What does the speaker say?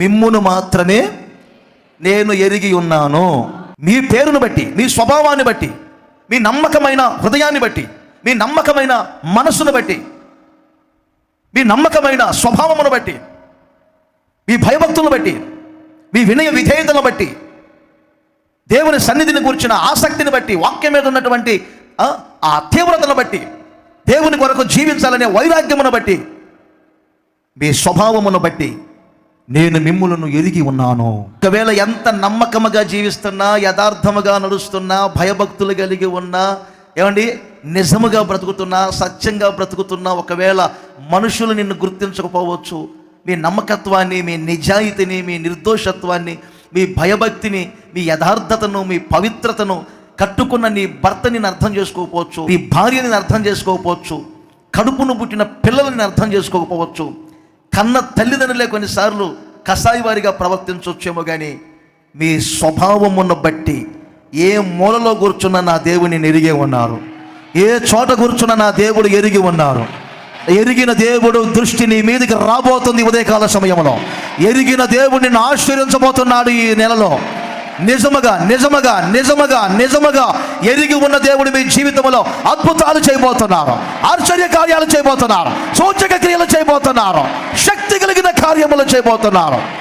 మిమ్మును మాత్రమే నేను ఎరిగి ఉన్నాను. మీ పేరును బట్టి మీ స్వభావాన్ని బట్టి మీ నమ్మకమైన హృదయాన్ని బట్టి మీ నమ్మకమైన మనస్సును బట్టి మీ నమ్మకమైన స్వభావమును బట్టి మీ భయభక్తులను బట్టి మీ వినయ విధేయతను బట్టి దేవుని సన్నిధిని కూర్చిన ఆసక్తిని బట్టి వాక్యం మీద ఉన్నటువంటి ఆ, ఆ తీవ్రతను బట్టి దేవుని కొరకు జీవించాలనే వైరాగ్యమును బట్టి మీ స్వభావమును బట్టి నేను మిమ్ములను ఎరిగి ఉన్నాను. ఒకవేళ ఎంత నమ్మకముగా జీవిస్తున్నా యథార్థముగా నడుస్తున్నా భయభక్తులు కలిగి ఉన్నా ఏమండి? నిజముగా బ్రతుకుతున్నా సత్యంగా బ్రతుకుతున్నా ఒకవేళ మనుషులు నిన్ను గుర్తించకపోవచ్చు. మీ నమ్మకత్వాన్ని మీ నిజాయితీని మీ నిర్దోషత్వాన్ని మీ భయభక్తిని మీ యథార్థతను మీ పవిత్రతను కట్టుకున్న నీ భర్తని నేను అర్థం చేసుకోకపోవచ్చు. నీ భార్యని నేను అర్థం చేసుకోకపోవచ్చు. కడుపును పుట్టిన పిల్లలని అర్థం చేసుకోకపోవచ్చు. కన్న తల్లిదండ్రులే కొన్నిసార్లు కసాయి వారిగా ప్రవర్తించవచ్చేమో కానీ మీ స్వభావమును బట్టి ఏ మూలలో కూర్చున్న నా దేవుని ఎరిగి ఉన్నారు. ఏ చోట కూర్చున్న నా దేవుడు ఎరిగి ఉన్నారు. ఎరిగిన దేవుడు దృష్టి నీ మీదకి రాబోతుంది ఉదయకాల సమయంలో. ఎరిగిన దేవుడు నిన్ను ఆశ్చర్యించబోతున్నాడు ఈ నెలలో. నిజముగా నిజముగా నిజముగా నిజముగా ఎరిగి ఉన్న దేవుడు మీ జీవితంలో అద్భుతాలు చేయబోతున్నారు. ఆశ్చర్య కార్యాలు చేయబోతున్నారు. సూచక క్రియలు చేయబోతున్నారు. శక్తి కలిగిన కార్యములు చేయబోతున్నారు.